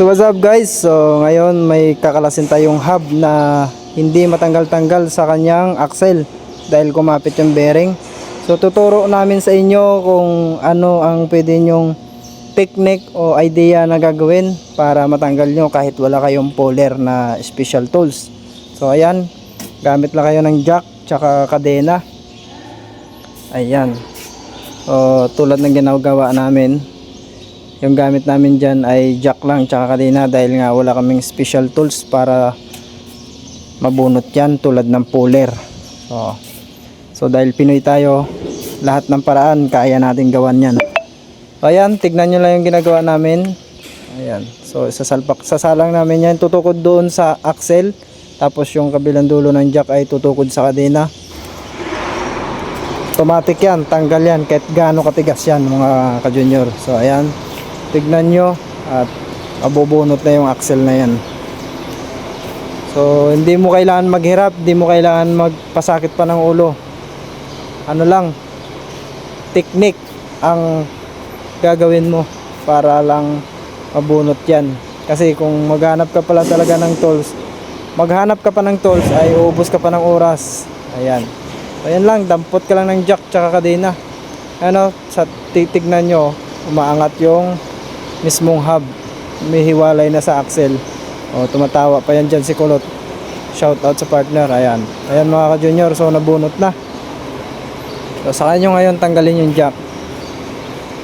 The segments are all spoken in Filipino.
So what's up guys? So ngayon may kakalasin tayong hub na hindi matanggal-tanggal sa kanyang axle dahil kumapit yung bearing. So tuturo namin sa inyo kung ano ang pwede nyong technique o idea na gagawin para matanggal nyo kahit wala kayong puller na special tools. So ayan, gamit lang kayo ng jack tsaka kadena. Ayan. So tulad ng ginagawa namin, yung gamit namin dyan ay jack lang tsaka kadena dahil nga wala kaming special tools para mabunot yan tulad ng puller. So, so dahil Pinoy tayo lahat ng paraan kaya natin gawan yan. So, ayan tignan nyo lang yung ginagawa namin. Ayan so sasalpak sasalang namin yan. Tutukod doon sa axle tapos yung kabilang dulo ng jack ay tutukod sa kadena. Automatic yan tanggal yan kahit gaano katigas yan mga ka-junior. So ayan tignan nyo at mabubunot na yung axle na yan. So hindi mo kailangan maghirap hindi mo kailangan magpasakit pa ng ulo. Ano lang technique ang gagawin mo para lang mabunot yan. Kasi kung maghanap ka pala talaga ng tools maghanap ka pa ng tools ay uubos ka pa ng oras. Ayan. So lang dampot ka lang ng jack tsaka kadena. Ano sa titignan nyo umaangat yung mismong hub. May hiwalay na sa axle o tumatawa pa yan dyan si Kulot. Shout out sa partner ayan. Ayan mga ka-junior so nabunot na. So sa kanyo ngayon tanggalin yung jack.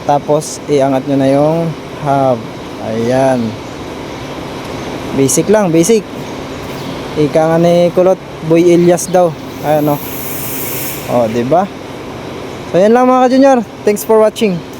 Tapos iangat nyo na yung hub. Ayan. Basic lang basic. Ika nga ni Kulot Boy Elias daw. Ayan o o diba so yan lang mga ka-junior. Thanks for watching